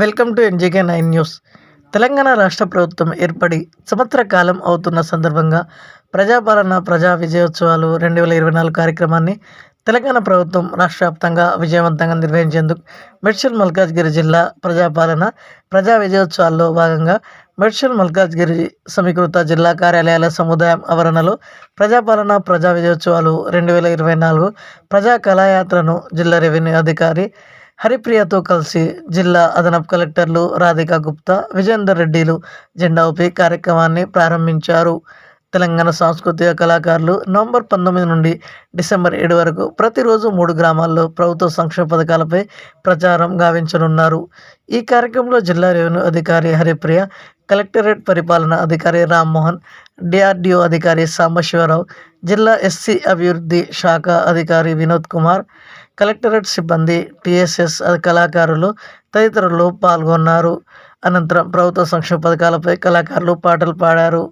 Welcome to NGK nine news. Telangana రాష్ట్ర ప్రభుత్వం ఏర్పడి సంవత్సర కాలం అవుతున్న సందర్భంగా ప్రజాపాలన ప్రజా విజయోత్సవాలు రెండు వేల ఇరవై నాలుగు కార్యక్రమాన్ని తెలంగాణ ప్రభుత్వం రాష్ట్ర వ్యాప్తంగా విజయవంతంగా నిర్వహించేందుకు మెడ్చల్ మల్కాజ్గిరి జిల్లా ప్రజాపాలన ప్రజా విజయోత్సవాల్లో భాగంగా మెడ్చల్ మల్కాజ్గిరి సమీకృత జిల్లా కార్యాలయాల సముదాయం ఆవరణలో ప్రజాపాలన ప్రజా విజయోత్సవాలు రెండు వేల ఇరవై నాలుగు ప్రజా కళాయాత్రను జిల్లా రెవెన్యూ అధికారి హరిప్రియతో కలిసి జిల్లా అదనపు కలెక్టర్లు రాధికా గుప్తా విజేందర్ రెడ్డిలు జెండా ఊపి కార్యక్రమాన్ని ప్రారంభించారు. తెలంగాణ సాంస్కృతిక కళాకారులు నవంబర్ పంతొమ్మిది నుండి డిసెంబర్ ఏడు వరకు ప్రతిరోజు మూడు గ్రామాల్లో ప్రభుత్వ సంక్షేమ పథకాలపై ప్రచారం గావించనున్నారు. ఈ కార్యక్రమంలో జిల్లా రెవెన్యూ అధికారి హరిప్రియ కలెక్టరేట్ పరిపాలన అధికారి రామ్మోహన్ డిఆర్డిఓ అధికారి సాంబశివరావు జిల్లా ఎస్సీ అభివృద్ధి శాఖ అధికారి వినోద్ కుమార్ కలెక్టరేట్ సిబ్బంది టిఎస్ఎస్ కళాకారులు తదితరులు పాల్గొన్నారు. అనంతరం ప్రభుత్వ సంక్షేమ పథకాలపై కళాకారులు పాటలు పాడారు.